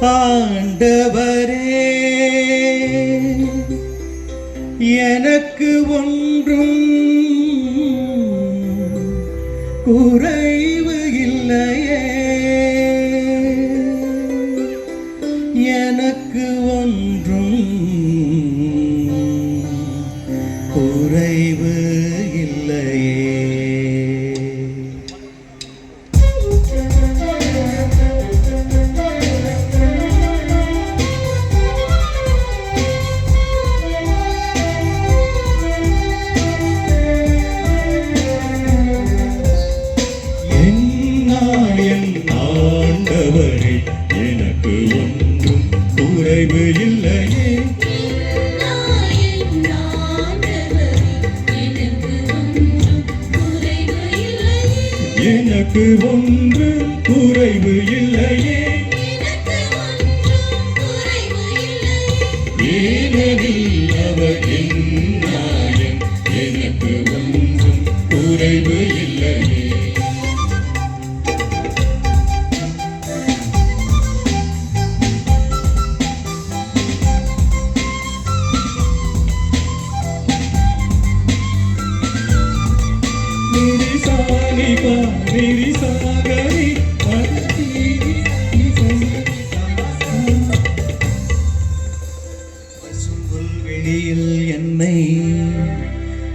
ஆண்டவரே எனக்கு ஒன்றும் குறைவு இல்லையே. எனக்கு ஒன்றும் இல்லையே. எனக்கு ஒன்று குறைவு இல்லையே. ஏனெனில் அவர் என் நாயன் எனக்கு ஒன்றும் குறைவு என்னை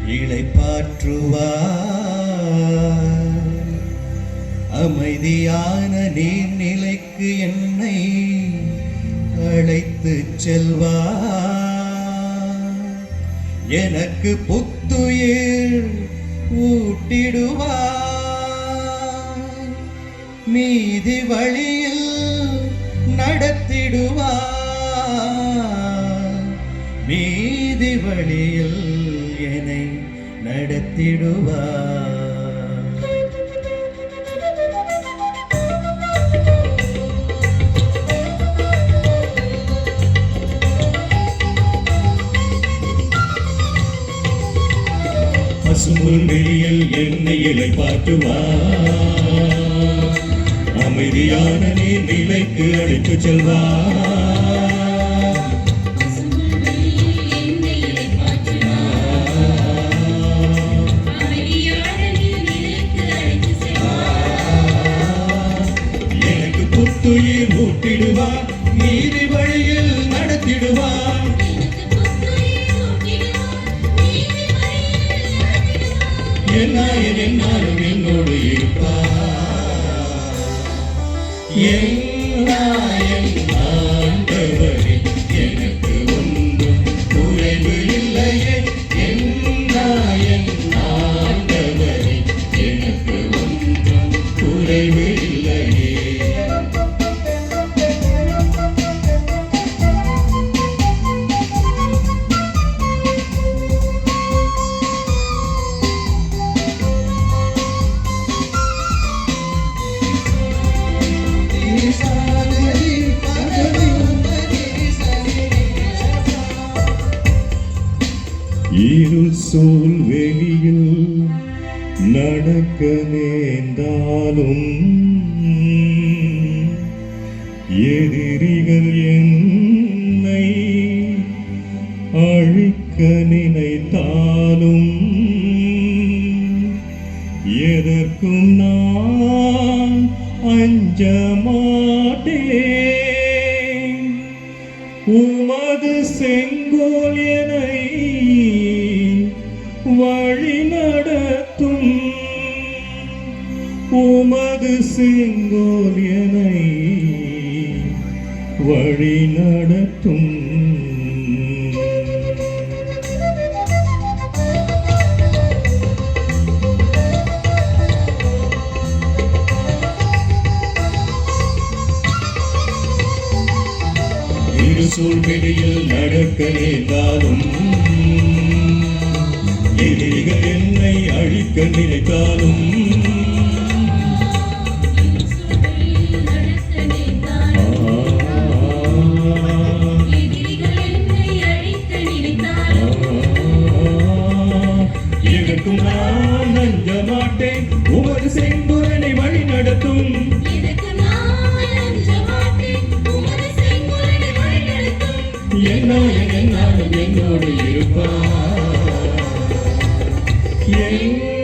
இளைப்பாற்றுவார். அமைதியான நீர்நிலைக்கு என்னை அழைத்து செல்வார். எனக்கு புத்துயிர் ஊட்டிடுவார். நீதி வழியில் நடத்திடுவார். மீதி வழியில் என்னை நடத்திடுவார். பசும்புல் வெளியில் என்னை இலை பாட்டுவார் அமைதியான நீர் நிலைக்கு அழைத்து செல்வார் எனக்கு புத்துயிர் ஊட்டிடுவார் நீதி வழியில் நடத்திடுவார் என்னாயன் என்னாலும் என்னோடு இருப்பார் என்னாயன் ஆண்டவரே இருள் சூழ் வெளியில் நடக்க நேர்ந்தாலும் எதிரிகள் என்னை அழிக்க நினைத்தாலும் எதற்கும் நான் அஞ்ச மாட்டேன். உமது செங்கோல் என செங்கோல் என்னை வழி நடத்தும். சூழ்வெளியில் நடக்க நேர்ந்தாலும் எதிரிகள் என்னை அழிக்க நினைத்தாலும் என் என்னாலும் என்னோடு இருப்பார். என்